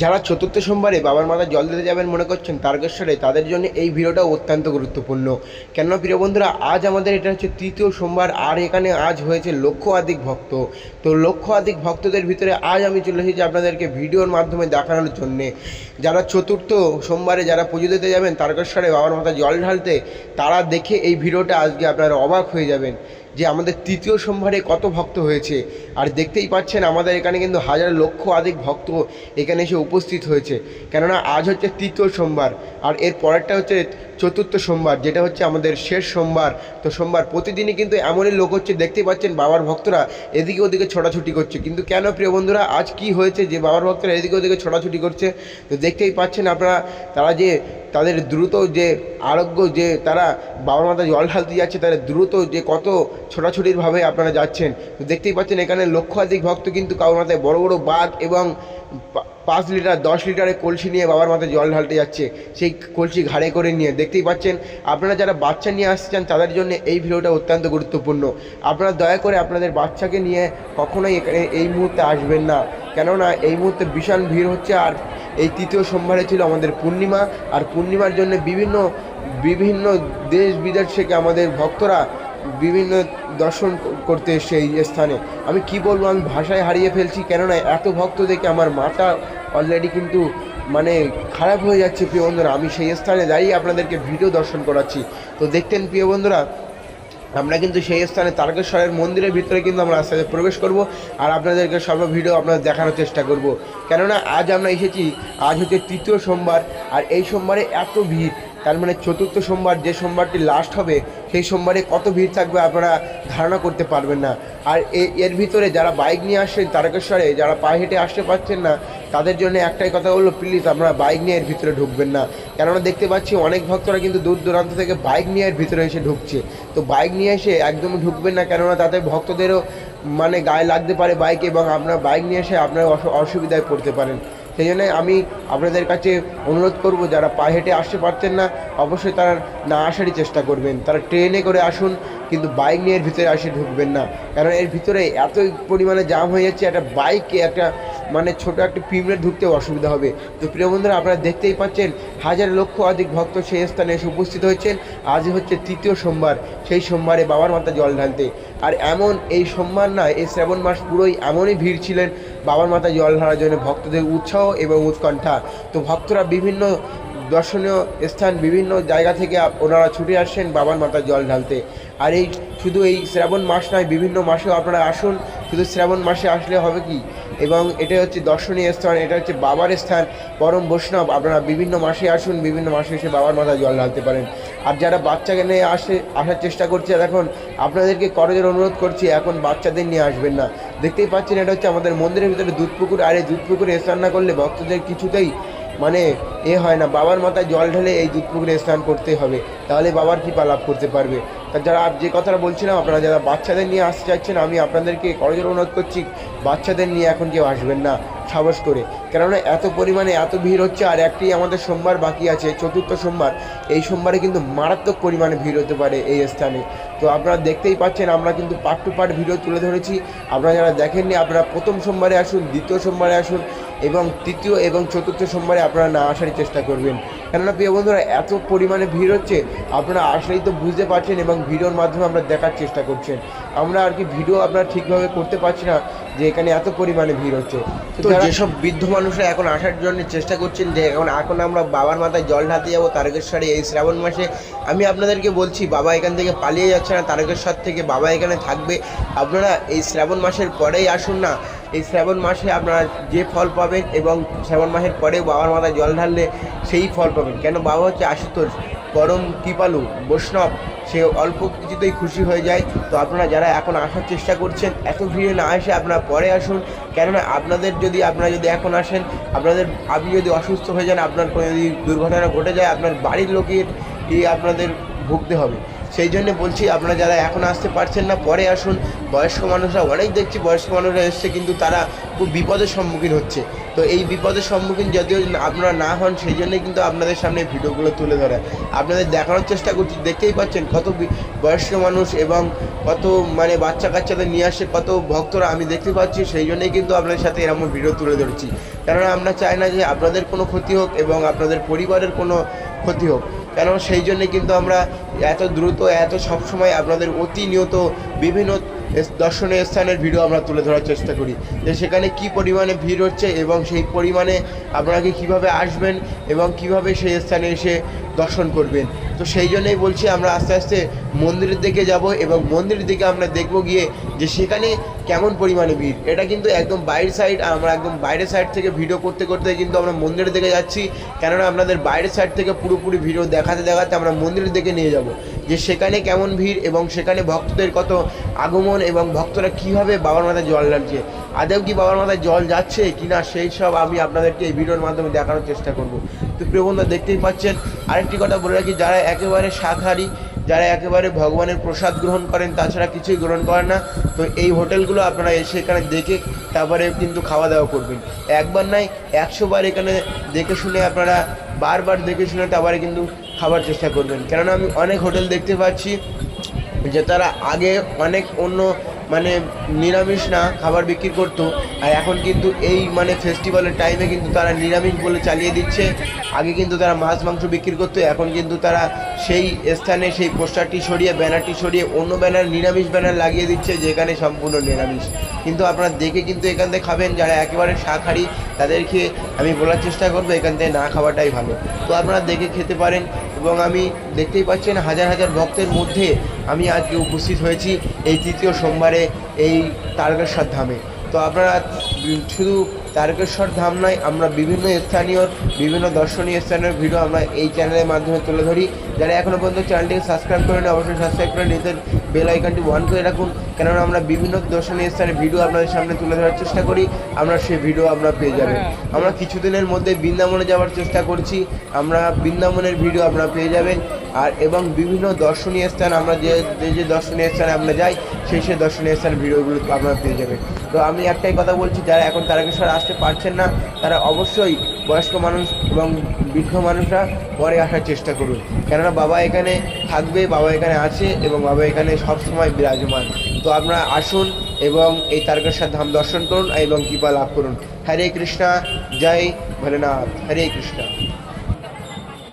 যারা চতুর্থ সোমবারে বাবার মাথায় জল দিতে যাবেন মনে করছেন তারকেশ্বরে, তাদের জন্য এই ভিডিওটা অত্যন্ত গুরুত্বপূর্ণ। কেননা প্রিয় বন্ধুরা, আজ আমাদের এটা হচ্ছে তৃতীয় সোমবার, আর এখানে আজ হয়েছে লক্ষ আধিক ভক্ত। তো লক্ষ আধিক ভক্তদের ভিতরে আজ আমি চলে এসেছি আপনাদেরকে ভিডিওর মাধ্যমে দেখানোর জন্যে। যারা চতুর্থ সোমবারে যারা পুজো দিতে যাবেন, তারকেশ্বরে বাবার মাথায় জল ঢালতে, তারা দেখে এই ভিডিওটা আজকে আপনারা অবাক হয়ে যাবেন যে আমাদের তৃতীয় সোমবারে কত ভক্ত হয়েছে। আর দেখতেই পাচ্ছেন আমাদের এখানে কিন্তু হাজার লক্ষ আধিক ভক্ত এখানে এসে উপস্থিত হয়েছে। কেননা আজ হচ্ছে তৃতীয় সোমবার, আর এর পরেরটা হচ্ছে চতুর্থ সোমবার, যেটা হচ্ছে আমাদের শেষ সোমবার। তো সোমবার প্রতিদিনই কিন্তু এমনই লোক হচ্ছে, দেখতেই পাচ্ছেন বাবার ভক্তরা এদিকে ওদিকে ছোটাছুটি করছে। কিন্তু কেন প্রিয় বন্ধুরা, আজ কি হয়েছে যে বাবার ভক্তরা এদিকে ওদিকে ছোটাছুটি করছে? তো দেখতেই পাচ্ছেন আপনারা, তারা যে তাদের দ্রুত যে আরোগ্য যে তারা বাবার মাথায় জল ঢালতে যাচ্ছে, তাদের দ্রুত যে কত ছোটাছুটিরভাবে আপনারা যাচ্ছেন। তো দেখতেই পাচ্ছেন এখানে লক্ষাধিক ভক্ত কিন্তু কারোর মাথায় বড় বড় বাঘ এবং পাঁচ লিটার, দশ লিটারের কলসি নিয়ে বাবার মাথায় জল ঢালতে যাচ্ছে, সেই কলসি ঘাড়ে করে নিয়ে। দেখতেই পাচ্ছেন, আপনারা যারা বাচ্চা নিয়ে আসতে চান, তাদের জন্য এই ভিডিওটা অত্যন্ত গুরুত্বপূর্ণ। আপনারা দয়া করে আপনাদের বাচ্চাকে নিয়ে কখনোই এখানে এই মুহূর্তে আসবেন না। কেননা এই মুহূর্তে বিশাল ভিড় হচ্ছে, আর এই তৃতীয় সোমবারে ছিল আমাদের পূর্ণিমা, আর পূর্ণিমার জন্য বিভিন্ন বিভিন্ন দেশ বিদেশ থেকে আমাদের ভক্তরা বিভিন্ন দর্শন করতে এই স্থানে। আমি কি বলব, আমি ভাষায় হারিয়ে ফেলছি কেননা এত ভক্ত দেখে আমার মাথা অলরেডি কিন্তু মানে খারাপ হয়ে যাচ্ছে, প্রিয় বন্ধুরা। আমি সেই স্থানে দাঁড়িয়ে আপনাদেরকে ভিডিও দর্শন করাচ্ছি। তো দেখতেন, প্রিয় বন্ধুরা, আমরা কিন্তু সেই স্থানে তারকেশ্বরের মন্দিরের ভিতরে কিন্তু আমরা আস্তে আস্তে প্রবেশ করব আর আপনাদেরকে সর্ব ভিডিও আপনাদের দেখানোর চেষ্টা করব। কেননা আজ আমরা এসেছি, আজ হচ্ছে তৃতীয় সোমবার আর এই সোমবারে এত ভিড়। তার মানে চতুর্থ সোমবার যে সোমবারটি লাস্ট হবে, সেই সোমবারে কত ভিড় থাকবে আপনারা ধারণা করতে পারবেন না। আর এর ভিতরে যারা বাইক নিয়ে আসছেন, তারকেশ্বরে যারা পায়ে হেঁটে আসতে পারছেন না, তাদের জন্য একটাই কথা হলো প্লিজ আপনারা বাইক নিয়ে এর ভিতরে ঢুকবেন না। কেননা দেখতে পাচ্ছি অনেক ভক্তরা কিন্তু দূর দূরান্ত থেকে বাইক নিয়ে এর ভিতরে এসে ঢুকছে। তো বাইক নিয়ে এসে একদমই ঢুকবেন না, কেননা তাতে ভক্তদেরও মানে গায়ে লাগতে পারে বাইক এবং আপনার বাইক নিয়ে এসে আপনার অসু- অসুবিধায় পড়তে পারেন। সেই জন্য আমি আপনাদের কাছে অনুরোধ করব, যারা পা হেঁটে আসতে পারছেন না, অবশ্যই তারা না আসারই চেষ্টা করবেন। তারা ট্রেনে করে আসুন, কিন্তু বাইক নিয়ে এর ভিতরে আসে ঢুকবেন না। কারণ এর ভিতরে এত পরিমাণে জাম হয়ে যাচ্ছে, একটা বাইক, একটা মানে ছোট একটা পিমড়ে ঢুকতে অসুবিধা হবে। তো প্রিয় বন্ধুরা, আপনারা দেখতেই পাচ্ছেন, হাজার লক্ষ অধিক ভক্ত সেই স্থানে এসে উপস্থিত হয়েছেন। আজ হচ্ছে তৃতীয় সোমবার, সেই সোমবারে বাবার মাথা জল ঢালতে। আর এমন এই সোমবার না, এই শ্রাবণ মাস পুরোই এমনই ভিড় ছিলেন, বাবার মাথায় জল ঢালার জন্য ভক্তদের উৎসাহ এবং উৎকণ্ঠা। তো ভক্তরা বিভিন্ন দর্শনীয় স্থান, বিভিন্ন জায়গা থেকে ওনারা ছুটে আসছেন বাবার মাথায় জল ঢালতে। আর এই শুধু এই শ্রাবণ মাস নয়, বিভিন্ন মাসেও আপনারা আসুন। শুধু শ্রাবণ মাসে আসলে হবে কি? এবং এটা হচ্ছে দর্শনীয় স্থান, এটা হচ্ছে বাবার স্থান। পরম বৈষ্ণব, আপনারা বিভিন্ন মাসে আসুন, বিভিন্ন মাসে এসে বাবার মাথায় জল ঢালতে পারেন। আর যারা বাচ্চাকে নিয়ে আসে, আসার চেষ্টা করছে এখন আপনাদেরকে করজের অনুরোধ করছি, এখন বাচ্চাদের নিয়ে আসবেন না। দেখতেই পাচ্ছেন, এটা হচ্ছে আমাদের মন্দিরের ভিতরে দুধ পুকুর। আর এই দুধ পুকুরে স্নান না করলে ভক্তদের কিছুতেই মানে এ হয় না। বাবার মাথায় জল ঢেলে এই দুধ পুকুরে স্নান করতে হবে। তাহলে বাবার কৃপা লাভ করতে পারবে। যারা যে কথাটা বলছিলাম, আপনারা যারা বাচ্চাদের নিয়ে আসতে চাচ্ছেন আমি আপনাদেরকে করজোর অনুরোধ করছি, বাচ্চাদের নিয়ে এখন কেউ আসবেন না, সাহস করে। কেননা এত পরিমাণে এত ভিড় হচ্ছে, আর একটি আমাদের সোমবার বাকি আছে, চতুর্থ সোমবার। এই সোমবারে কিন্তু মারাত্মক পরিমাণে ভিড় হতে পারে এই স্থানে। তো আপনারা দেখতেই পাচ্ছেন, আমরা কিন্তু পার্ট টু পার্ট ভিডিও তুলে ধরেছি। আপনারা যারা দেখেননি, আপনারা প্রথম সোমবারে আসুন, দ্বিতীয় সোমবারে আসুন। এবং তৃতীয় এবং চতুর্থ সোমবারে আপনারা না আসারই চেষ্টা করবেন। কেননা প্রিয় বন্ধুরা এত পরিমাণে ভিড় হচ্ছে আপনারা আসলেই তো বুঝতে পারছেন এবং ভিডিওর মাধ্যমে আমরা দেখার চেষ্টা করছেন। আমরা আর কি ভিডিও আপনারা ঠিকভাবে করতে পারছি না যে এখানে এত পরিমাণে ভিড় হচ্ছে। তো যেসব বৃদ্ধ মানুষরা এখন আসার জন্য চেষ্টা করছেন যে এখন এখন আমরা বাবার মাথায় জল ঢালতে যাব তারকেশ্বরে এই শ্রাবণ মাসে আমি আপনাদেরকে বলছি বাবা এখান থেকে পালিয়ে যাচ্ছে না তারকেশ্বর থেকে বাবা এখানে থাকবে। আপনারা এই শ্রাবণ মাসের পরেই আসুন না এই শ্রাবণ মাসে আপনারা যে ফল পাবেন এবং শ্রাবণ মাসের পরে বাবার মাথায় জল ঢাললে সেই ফল পাবেন। কেন? বাবা হচ্ছে আশুতোষ, পরম কৃপালু, বৈষ্ণব। সে অল্প কিছুতেই খুশি হয়ে যায়। তো আপনারা যারা এখন আসার চেষ্টা করছেন, এত ভিড়ে না এসে আপনারা পরে আসুন। কেননা আপনাদের যদি, আপনারা যদি এখন আসেন, আপনাদের আপনি যদি অসুস্থ হয়ে যান, আপনার কোনো যদি দুর্ঘটনা ঘটে যায়, আপনার বাড়ির লোকের আপনাদের ভুগতে হবে। সেই জন্য বলছি, আপনারা যারা এখন আসতে পারছেন না, পরে আসুন। বয়স্ক মানুষরা, অনেক দেখছি বয়স্ক মানুষরা এসছে, কিন্তু তারা খুব বিপদের সম্মুখীন হচ্ছে। তো এই বিপদের সম্মুখীন যদিও আপনারা না হন, সেই জন্যই কিন্তু আপনাদের সামনে ভিডিওগুলো তুলে ধরে। আপনাদের দেখানোর চেষ্টা করছি, দেখতেই পাচ্ছেন কত বয়স্ক মানুষ এবং কত মানে বাচ্চা কাচ্চাদের নিয়ে আসে, কত ভক্তরা আমি দেখতে পাচ্ছি, সেই জন্যই কিন্তু আপনাদের সাথে এরকম ভিডিও তুলে ধরছি। কেননা আমরা চাই না যে আপনাদের কোনো ক্ষতি হোক এবং আপনাদের পরিবারের কোনো ক্ষতি হোক। কেন সেই জন্যে কিন্তু আমরা এত দ্রুত এত সবসময় আপনাদের অতি নিয়ত বিভিন্ন দর্শনীয় স্থানের ভিডিও আমরা তুলে ধরার চেষ্টা করি যে সেখানে কি পরিমাণে ভিড় হচ্ছে এবং সেই পরিমাণে আপনাকে কীভাবে আসবেন এবং কীভাবে সেই স্থানে এসে দর্শন করবেন। তো সেই জন্যই বলছি আমরা আস্তে আস্তে মন্দিরের দিকে যাব এবং মন্দিরের দিকে আমরা দেখব গিয়ে যে সেখানে কেমন পরিমাণে ভিড়। এটা কিন্তু একদম বাইরের সাইড আমরা একদম বাইরের সাইড থেকে ভিডিও করতে করতে কিন্তু আমরা মন্দিরের দিকে যাচ্ছি। কেননা আপনাদের বাইরের সাইড থেকে পুরোপুরি ভিডিও দেখাতে দেখাতে আমরা মন্দিরের দিকে নিয়ে যাব। যে সেখানে কেমন ভিড় এবং সেখানে ভক্তদের কত আগমন এবং ভক্তরা কীভাবে বাবার মাথায় জল ঢালছে আদেও কি বাবার মাথায় জল যাচ্ছে কি না সেই সব আমি আপনাদেরকে এই ভিডিওর মাধ্যমে দেখানোর চেষ্টা করব। তো প্রিয় বন্ধুরা দেখতেই পাচ্ছেন, আরেকটি কথা বলে রাখি, যারা একেবারে শাখাহারি, যারা একেবারে ভগবানের প্রসাদ গ্রহণ করেন, তাছাড়া কিছুই গ্রহণ করেন না, তো এই হোটেলগুলো আপনারা এসে এখানে দেখে তারপরে কিন্তু খাওয়া দাওয়া করবেন। একবার নয়, একশো বার এখানে দেখে শুনে আপনারা, বারবার দেখে শুনে তারপরে কিন্তু খাবার চেষ্টা করবেন। কেননা আমি অনেক হোটেল দেখতে পাচ্ছি যে তারা আগে অনেক অন্য মানে নিরামিষ না খাবার বিক্রি করতো, আর এখন কিন্তু এই মানে ফেস্টিভ্যালের টাইমে কিন্তু তারা নিরামিষ বলে চালিয়ে দিচ্ছে। আগে কিন্তু তারা মাছ, মাংস বিক্রি করতো, এখন কিন্তু তারা সেই স্থানে সেই পোস্টারটি সরিয়ে, ব্যানারটি সরিয়ে অন্য ব্যানার, নিরামিষ ব্যানার লাগিয়ে দিচ্ছে, যেখানে সম্পূর্ণ নিরামিষ। কিন্তু আপনারা দেখে কিন্তু এখান থেকে খাবেন, যারা একেবারে শাকহারি তাদেরকে আমি বলার চেষ্টা করব, এখান থেকে না খাওয়াটাই ভালো। তো আপনারা দেখে খেতে পারেন এবং আমি দেখতেই পাচ্ছেন হাজার হাজার ভক্তের মধ্যে আমি আজকে উপস্থিত হয়েছি এই তৃতীয় সোমবারে এই তারকেশ্বর ধামে। তো আপনারা শুধু তারকেশ্বর ধাম নয়, আমরা বিভিন্ন স্থানীয়, বিভিন্ন দর্শনীয় স্থানের ভিডিও আমরা এই চ্যানেলের মাধ্যমে তুলে ধরি। যারা এখনও পর্যন্ত চ্যানেলটিকে সাবস্ক্রাইব করেন অবশ্যই সাবস্ক্রাইব করে নিজের বেল আইকনটি অন করে রাখুন কেননা আমরা বিভিন্ন দর্শনীয় স্থানে ভিডিও আপনাদের সামনে তুলে ধরার চেষ্টা করি আমরা সেই ভিডিও আমরা পেয়ে যাবেন। আমরা কিছুদিনের মধ্যে বৃন্দাবনে যাওয়ার চেষ্টা করছি আমরা বৃন্দাবনের ভিডিও আপনারা পেয়ে যাবেন আর এবং বিভিন্ন দর্শনীয় স্থান আমরা যে যে যে দর্শনীয় স্থানে আমরা যাই সেই সেই দর্শনীয় স্থানের ভিডিওগুলো আপনারা পেয়ে যাবেন। তো আমি একটাই কথা বলছি যারা এখন তারকেশ্বর আসতে পারছেন না তারা অবশ্যই বয়স্ক মানুষ এবং বৃদ্ধ মানুষরা পরে আসার চেষ্টা করুন। কেননা বাবা এখানে থাকবে, বাবা এখানে আছে এবং বাবা এখানে সবসময় বিরাজমান। তো আপনারা আসুন এবং এই তারকেশ্বর ধাম দর্শন করুন এবং কৃপা লাভ করুন। হরে কৃষ্ণা, জয় ভোলেনাথ। হরে কৃষ্ণা।